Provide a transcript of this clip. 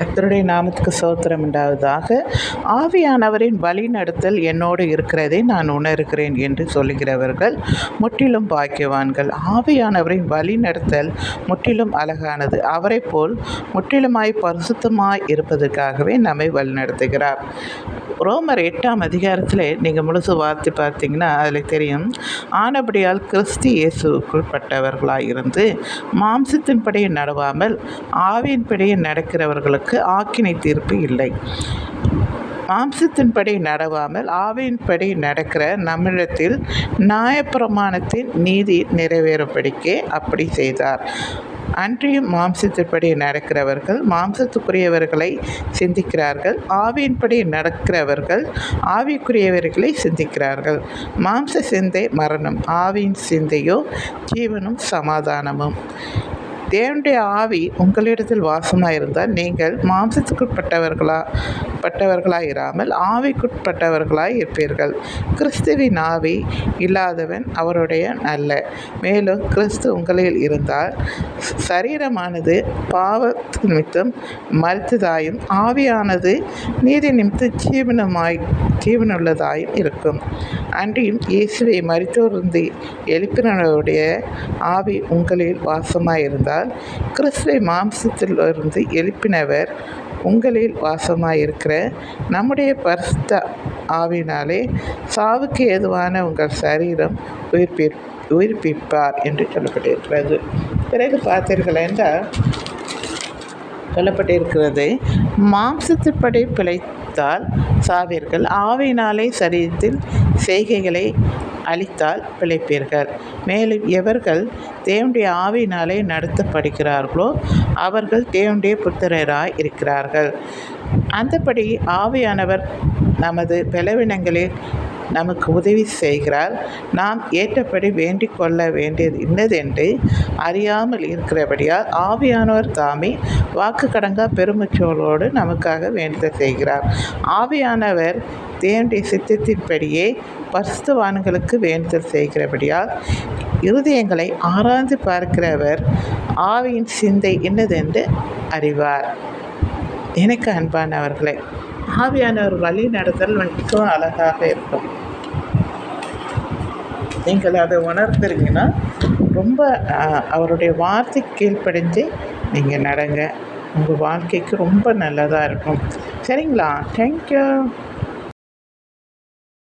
கத்தருடைய நாமத்துக்கு சோத்திரம் உண்டாவதாக. ஆவியானவரின் வழி நடத்தல் என்னோடு இருக்கிறதை நான் உணர்கிறேன் என்று சொல்லுகிறவர்கள் முற்றிலும் பாக்கியவான்கள். ஆவியானவரின் வழி நடத்தல் முற்றிலும் அழகானது. அவரை போல் முற்றிலுமாய் பரிசுத்தமாய் இருப்பதற்காகவே நம்மை வழிநடத்துகிறார். ரோமர் எட்டாம் அதிகாரத்தில் நீங்கள் முழுசு வார்த்தை பார்த்தீங்கன்னா அதில் தெரியும். ஆனபடியால் கிறிஸ்து இயேசுக்குள்பட்டவர்களாக இருந்து மாம்சத்தின்படி நடவாமல் ஆவியின்படியே நடக்கிறவர்களுக்கு ஆக்கினை தீர்ப்பு இல்லை. மாம்சத்தின்படி நடவாமல் ஆவியின்படி நடக்கிற நம்மிடத்தில் நியாயப்பிரமாணத்தின் நீதி நிறைவேறும்படிக்கே அப்படி செய்தார். அன்றியும் மாம்சத்தின்படி நடக்கிறவர்கள் மாம்சத்துக்குரியவர்களை சிந்திக்கிறார்கள் ஆவியின்படி நடக்கிறவர்கள் ஆவிக்குரியவர்களை சிந்திக்கிறார்கள். மாம்ச சிந்தை மரணம் ஆவியின் சிந்தையோ ஜீவனும் சமாதானமும். தேவனுடைய ஆவி உங்களிடத்தில் வாசமாக இருந்தால் நீங்கள் மாம்சத்துக்குட்பட்டவர்களா பட்டவர்களாக இராமல் ஆவிக்குட்பட்டவர்களாய் இருப்பீர்கள். கிறிஸ்துவின் ஆவி இல்லாதவன் அவருடைய நல்ல மேலும் கிறிஸ்து உங்களில் இருந்தால் சரீரமானது பாவ நிமித்தம் மறுத்ததாயும் ஆவியானது நீதி நிமித்த ஜீவனமாய் ஜீவனுள்ளதாயும் இருக்கும். அன்றியும் இயேசுவை மறித்தோர்ந்து எழுப்பினவருடைய ஆவி உங்களில் வாசமாக இருந்தால் கிறிஸ்துவை மாம்சத்திலிருந்து எழுப்பினவர் உங்களில் வாசமாக இருக்கிற நம்முடைய பரிசுத்த ஆவினாலே சாவுக்கு ஏதுவான உங்கள் சரீரம் உயிர்ப்பி உயிர்ப்பிப்பார் என்று சொல்லப்பட்டிருக்கிறது. பிறகு பார்த்தீர்கள் என்றால் சொல்லப்பட்டிருக்கிறது மாம்சத்துப்படி பிழைத்தால் சாவீர்கள் ஆவியினாலே சரீரத்தில் செய்கைகளை அளித்தால் பிழைப்பீர்கள். மேலும் எவர்கள் தேவனுடைய ஆவியினாலே நடத்தப்படுகிறார்களோ அவர்கள் தேவனுடைய புத்திரராய் இருக்கிறார்கள். அந்தபடி ஆவியானவர் நமது பலவினங்களில் நமக்கு உதவி செய்கிறார். நாம் ஏற்றபடி வேண்டிக் கொள்ள வேண்டியது இன்னதென்று அறியாமல் இருக்கிறபடியால் ஆவியானவர் தாமே வாக்கு கடங்கா பெருமச்சோளோடு நமக்காக வேண்டுதல் செய்கிறார். ஆவியானவர் தேவனுடைய சித்தத்தின்படியே பரிசுத்தவான்களுக்கு வேண்டுதல் செய்கிறபடியால் இருதயங்களை ஆராய்ந்து பார்க்கிறவர் ஆவியின் சிந்தை என்னதென்று அறிவார். எனக்கு அன்பானவர்களே ஆவியானவர் வழி நடத்தல் மிகவும் அழகாக இருக்கும். நீங்கள் அதை உணர்ந்துருங்கன்னா ரொம்ப அவருடைய வார்த்தை கீழ்ப்படிஞ்சு நீங்கள் நடங்க. உங்கள் வாழ்க்கைக்கு ரொம்ப நல்லதாக இருக்கும். சரிங்களா? தேங்க்யூ